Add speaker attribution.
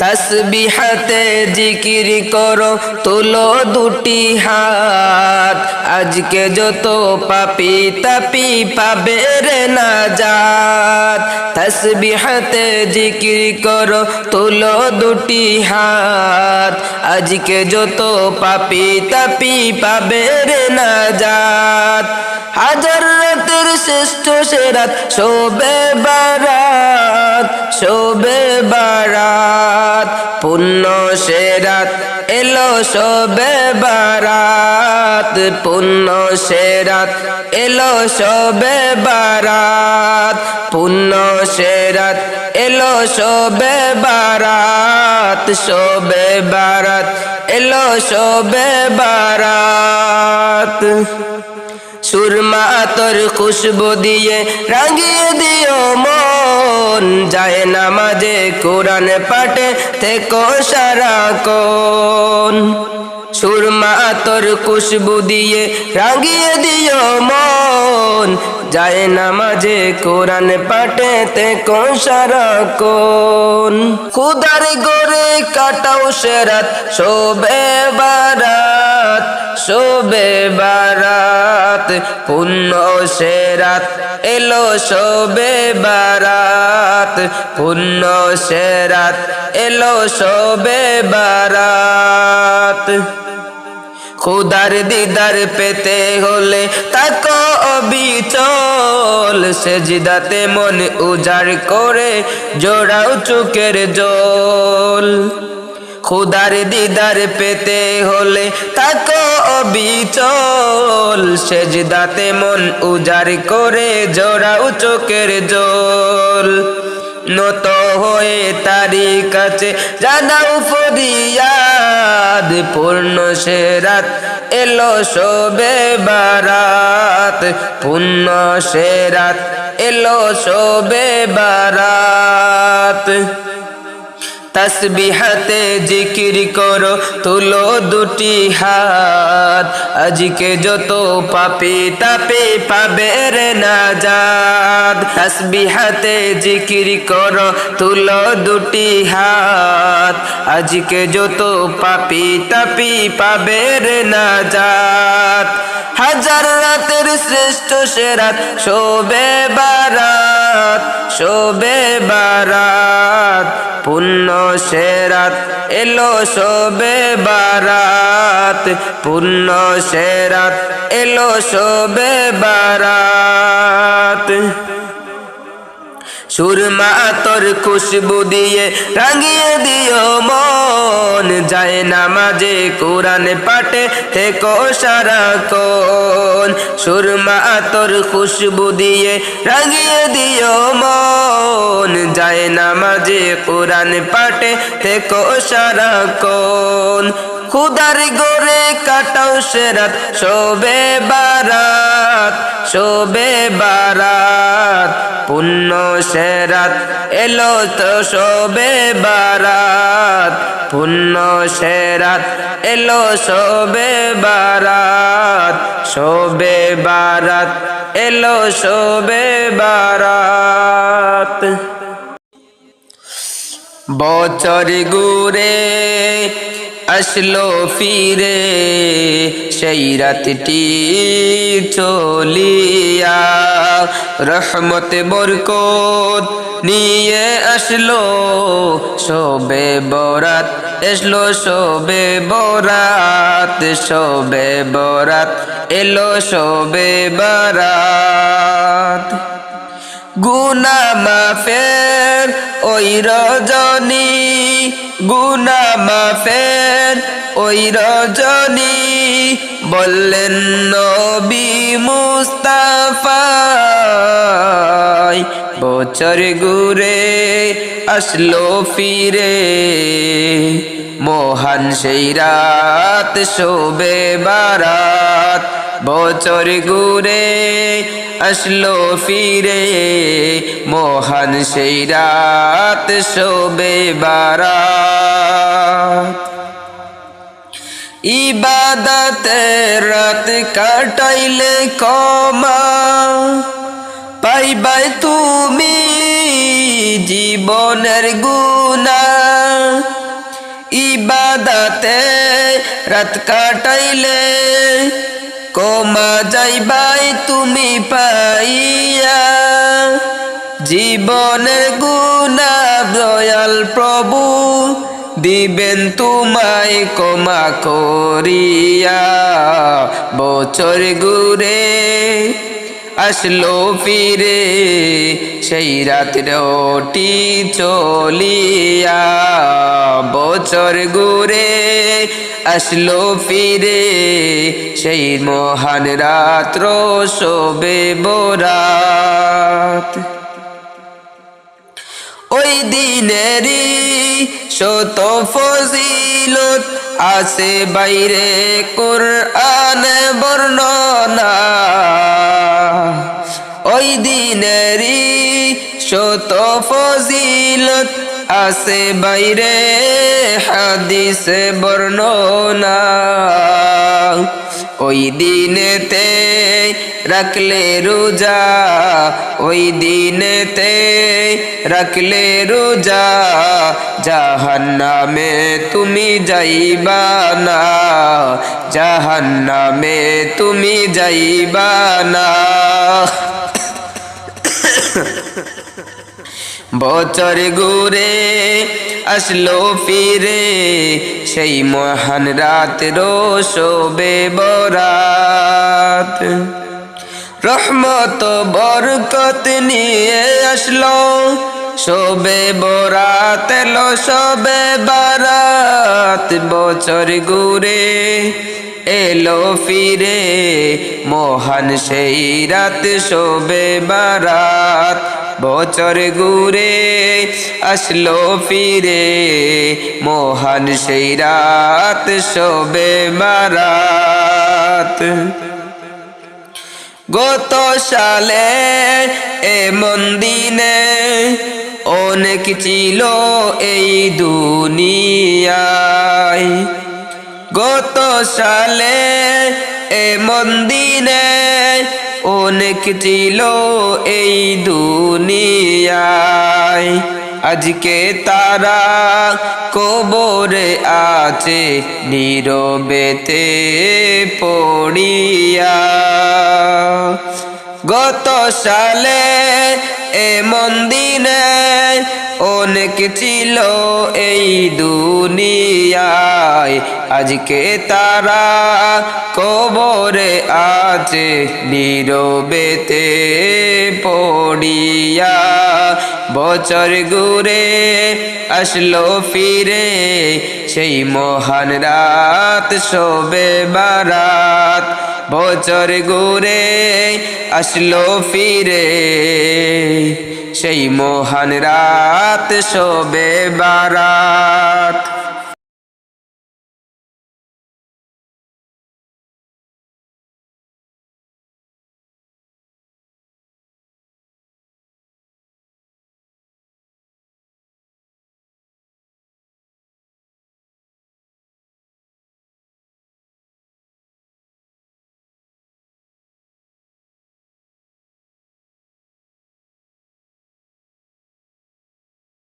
Speaker 1: তসবিহাতে জিকির করো, তুলো দুটি হাত। আজকে যত পাপি তাপি পাবে রে না যাত তসবিহাতে জিকির করো, তুলো দুটি হাত। আজকে যত পাপি তাপি পাবে রে না যাত হাজার রাতের শ্রেষ্ঠ সেরাত। শোবে বারাত শোবে বারাত পুণ্য সেরাত। এলো শোবে বারাত পুণ্য সেরাত। এলো শোবে বারাত পুণ্য সেরাত। এলো শোবে বারাত শোবে বারাত। এলো শোবে বারাত। সুরমা তোর খুশবু দিয়ে রাঙিয়ে দিও মন। যায় নামাজে কোরআন পাঠে থেকো সারা কোন সুরমা তোর খুশবু দিয়ে রাঙিয়ে দিও মন। যায় নামাজে কোরআন পাঠে থেকো সারা কোন খুদার গোরে কাটাও সেরাত শোবে বারাত শোবে বারাত। পুণ্য সেরাত এলো শোবে বারাত। পুণ্য সেরাত এলো শোবে বারাত। খুদার দিদার পেতে হলে তাকো অবিচল। সেজিদাতে মন উজাড় করে, জোড়াও চুকের জল। খুদার দিদার পেতে হলে তাকো অবিচল। সেজদাতে মন উজাড় করে জোড়াও চোখের জল। নত হয়ে তারি কাছে জানাও ফরিয়াদ। পূর্ণ সেরাত এলো শোবে বারাত। পুণ্য সেরাত এলো শোবে বারাত। তসবিহাতে জিকির করো, তুলো দুটি হাত। আজকে যত পাপি তাপে পাবে রে নাজাদ। তসবিহাতে জিকির করো, তুলো দুটি হাত। আজকে যত পাপি তাপি পাবে রে নাজাদ। হাজার রাতের শ্রেষ্ঠ সেরাত, শোবে বারাত শোবে বারাত। পুণ্য সেরাত এলো সবে বারাত। পুণ্য সেরাত এলো সবে বারাত। সুরমা তোর খুশবু দিয়ে রাঙিয়ে দিও মন। যায় নামাজে, কোরআন পাঠে থেকো সারা কোন সুরমা তোর খুশবু দিয়ে রাঙিয়ে দিও মন। যায় নামাজে, কোরআন পাঠে থেকো সারা কোন খুদার গোরে কাটাও সেরাত শোবে বারাত শোবে বারাত। পুণ্য সেরাত, এলো তো শোবে বারাত, পুণ্য সেরাত, এলো শোবে বারাত শোবে বারাত, এলো শোবে বারাত। বছর ঘুরে আসলো ফিরে, সেই রাতটি চলিয়া রহমত, বরকত নিয়ে আসলো, শোবে বরাত, এসলো শোবে বরাত শোবে বরাত, এলো শোবে বরাত। গুনা মাফের ওই রজনী, গুনা মাফের ওই রজনী, বললেন নবী মুস্তাফাই বছর ঘুরে আসলো ফিরে। মহান সেই রাত শোবে বারাত। বছর ঘুরে আসলো ফিরে। মহান সেই রাত শোবে বারাত। ইবাদতে রাত কাটাইলে কমা পাইবাই তুমি জীবনের গুণা। দাতে রাত কাটাইলে কমা যাইবাই তুমি পাইয়া। জীবনের গুণা দয়াল প্রভু দিবেন তোমায় কমা করিয়া। বছর ঘুরে আসলো ফিরে, সেই রাত্রটি চলিয়া বছর ঘুরে আসলো ফিরে, সেই মহান রাত্র শোবে বরাত। ওই দিনেরই শত ফজিলত আছে বাইরে, কোরআন বর্ণনা ওই দিনেরই শত ফজিলত আছে বাইরে হাদিস বর্ণনা। ওই দিনেতে রাখলে রোজা, ওই দিনেতে রাখলে রোজা, জাহান্নামে তুমি যাইবা না, জাহান্নামে তুমি যাইবা না। বছর ঘুরে আসলো ফিরে, সেই মহান রাত রোশোবে বরাত। রহমত বরকত নিয়ে আসলো, শোবে বরাত এলো, শোবে বারাত। বছর ঘুরে এলো ফিরে, মহান সেই রাত শোবে বারাত। বছর ঘুরে আসলো ফিরে, মোহন সেই রাত শোবে বারাত। গত সালে এ মন্দিনে অনেক ছিল এই দুনিয়ায়। গত সালে এ দিনে অনেক ছিল এই দুনিয়ায়। আজকে তারা কবরে আছে নীরবেতে পড়িয়া। গত সালে এ দিনে অনেক ছিল এই দুনিয়ায়। আজকে তারা কবরে আছে, নীরবেতে পড়িয়া। বছর ঘুরে আসলো ফিরে, সেই মহান রাত শোবে বারাত। বছর ঘুরে আসলো ফিরে। সেই মহান রাত শোবে বারাত।